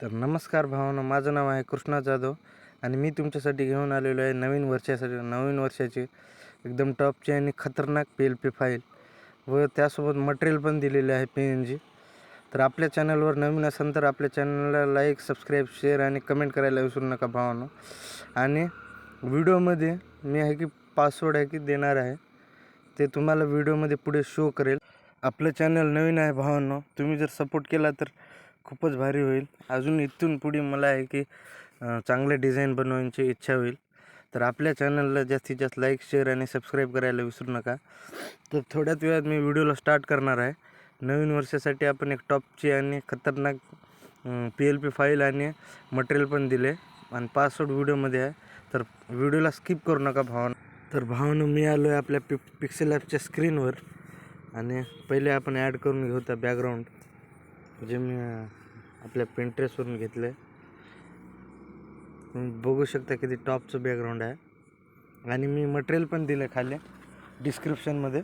तर नमस्कार भावानं माझं नाव आहे कृष्णा जाधव आणि मी तुमच्यासाठी घेऊन आलेलो आहे नवीन वर्षासाठी नवीन वर्षाचे एकदम टॉपची आणि खतरनाक पी एल पी फाईल व त्यासोबत मटेरियल पण दिलेले आहे पी एन जी तर आपल्या चॅनलवर नवीन असेल तर आपल्या चॅनलला लाईक सबस्क्राईब शेअर आणि कमेंट करायला विसरू नका भावांनो. आणि व्हिडिओमध्ये मी आहे की पासवर्ड आहे की देणार आहे ते तुम्हाला व्हिडिओमध्ये पुढे शो करेल. आपलं चॅनल नवीन आहे भावांनो तुम्ही जर सपोर्ट केला तर खूपच भारी होईल. अजून इथून पुढे मला आहे की चांगल्या चांगले डिझाईन बनवायची इच्छा होईल. तर आपल्या चॅनलला जास्तीत जास्त लाईक शेअर आणि सबस्क्राईब करायला विसरू नका. तर थोड्याच वेळात मी व्हिडिओला स्टार्ट करणार आहे. नवीन वर्षासाठी आपण एक टॉपची आणि खतरनाक पी एल पी फाईल आणि मटेरियल पण दिले. आणि पासवर्ड व्हिडिओमध्ये आहे. तर व्हिडिओला स्किप करू नका भावानं. तर भावानं मी आलो आहे आपल्या पि पिक्सेल ॲपच्या स्क्रीनवर आणि पहिले आपण ॲड करून घेऊ त्या बॅकग्राऊंड जे मी आपल्या पिंट्रेसवरून घेतलं आहे तुम्ही बघू शकता किती टॉपचं बॅकग्राऊंड आहे. आणि मी मटेरियल पण दिलं आहे खाली डिस्क्रिप्शनमध्ये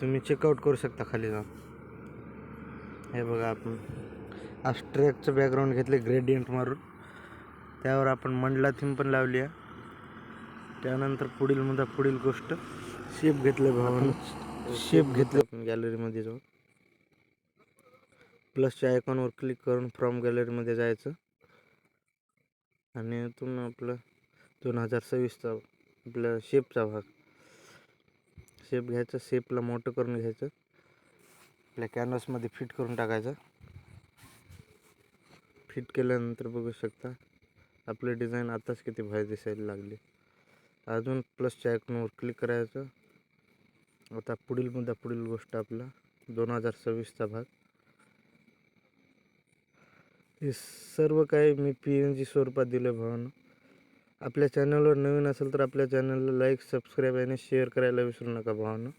तुम्ही चेकआउट करू शकता खाली जाऊन. हे बघा आपण. अस्ट्रेकचं बॅकग्राऊंड घेतले ग्रेडियंट मारून. त्यावर आपण मंडला थीम पण लावली आहे. त्यानंतर पुढील मुद्दा पुढील गोष्ट शेप घेतलं भावानं शेप घेतलं. आपण गॅलरीमध्ये जाऊ. प्लसच्या आयकॉनवर क्लिक करून फ्रॉम गॅलरीमध्ये जायचं. आणि इथून आपलं दोन हजार सव्वीसचा आपलं शेपचा भाग. शेप घ्यायचा शेपला मोठं करून घ्यायचं. आपल्या कॅनव्हासमध्ये फिट करून टाकायचं. फिट केल्यानंतर बघू शकता आपले डिझाईन आताच किती भारी दिसायला लागली. अजून प्लसच्या आयकॉनवर क्लिक करायचं. आता पुढील मुद्दा पुढील गोष्ट आपला दोन हजार सव्वीसचा भाग. हे सर्व काही मी पी एन जी स्वरूपात दिलं आहे भावानं. आपल्या चॅनलवर नवीन असेल तर आपल्या चॅनलला लाईक सबस्क्राईब आणि शेअर करायला विसरू नका भावानं.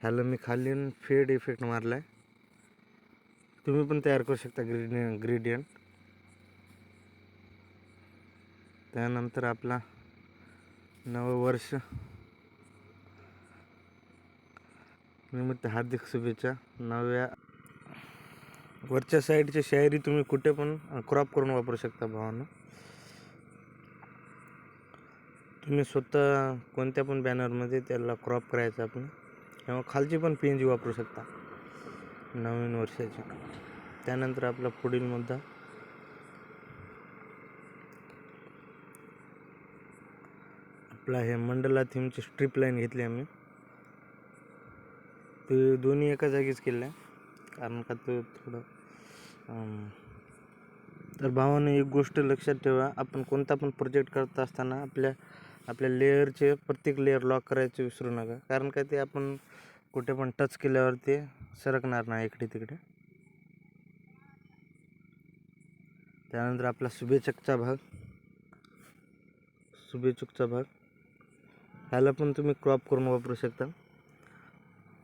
ह्याला मी खाली फेड इफेक्ट मारला आहे तुम्ही पण तयार करू शकता ग्रेडियन ग्रेडियंट त्यानंतर आपला नवं वर्ष. निमित्त हार्दिक शुभेच्छा. नव्या वरच्या साईडची शायरी तुम्ही कुठे पण क्रॉप करून वापरू शकता भावानं. तुम्ही स्वतः कोणत्या पण बॅनरमध्ये त्याला क्रॉप करायचं आपण किंवा खालची पण पी एन जी वापरू शकता. नवीन वर्षाची. त्यानंतर आपला पुढील मुद्दा. आपला हे मंडला थीमची स्ट्रीप लाईन घेतली आम्ही. ते दोन्ही एका जागीच केलं आहे कारण का तो थोडं तर भावाने एक गोष्ट लक्षात ठेवा. आपण कोणता पण प्रोजेक्ट करत असताना आपल्या आपल्या लेअरचे प्रत्येक लेअर लॉक करायचे विसरू नका. कारण का ते आपण कुठे पण टच केल्यावर ते सरकणार नाही इकडे तिकडे. त्यानंतर आपला शुभेच्छकचा भाग. शुभेच्छुकचा भाग. ह्याला पण तुम्ही क्रॉप करून वापरू शकता.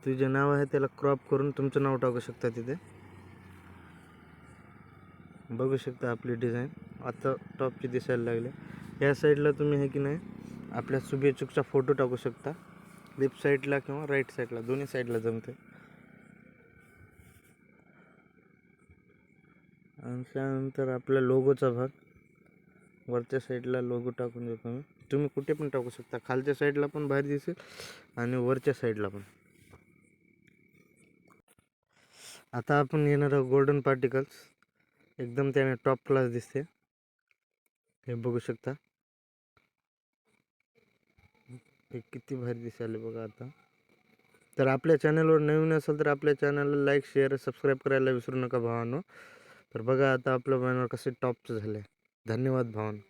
तुझे जे नाव आहे त्याला क्रॉप करून तुमचं नाव टाकू शकता तिथे. बघू शकता आपली डिझाईन आता टॉपची दिसायला लागले. या साईडला तुम्ही आहे की नाही आपल्या शुभेच्छुकचा फोटो टाकू शकता. लेफ्ट साईडला किंवा राईट साईडला दोन्ही साईडला जमते आणि त्यानंतर आपल्या लोगोचा भाग. वरच्या साईडला लोगो टाकून देतो मी. तुम्ही कुठे पण टाकू शकता. खालच्या साईडला पण बाहेर दिसेल आणि वरच्या साईडला पण. आता आपण येणार आहोत गोल्डन पार्टिकल्स एकदम त्याने टॉप क्लास दिसते. हे बघू शकता. हे किती भारी दिसायले बघा आता. तर आपल्या चॅनलवर नवीन असेल तर आपल्या चॅनलला लाईक शेअर सबस्क्राईब करायला विसरू नका भावानो. तर बघा आता आपलं बॅनर कसे टॉपचं झालं. आहे धन्यवाद भावानो.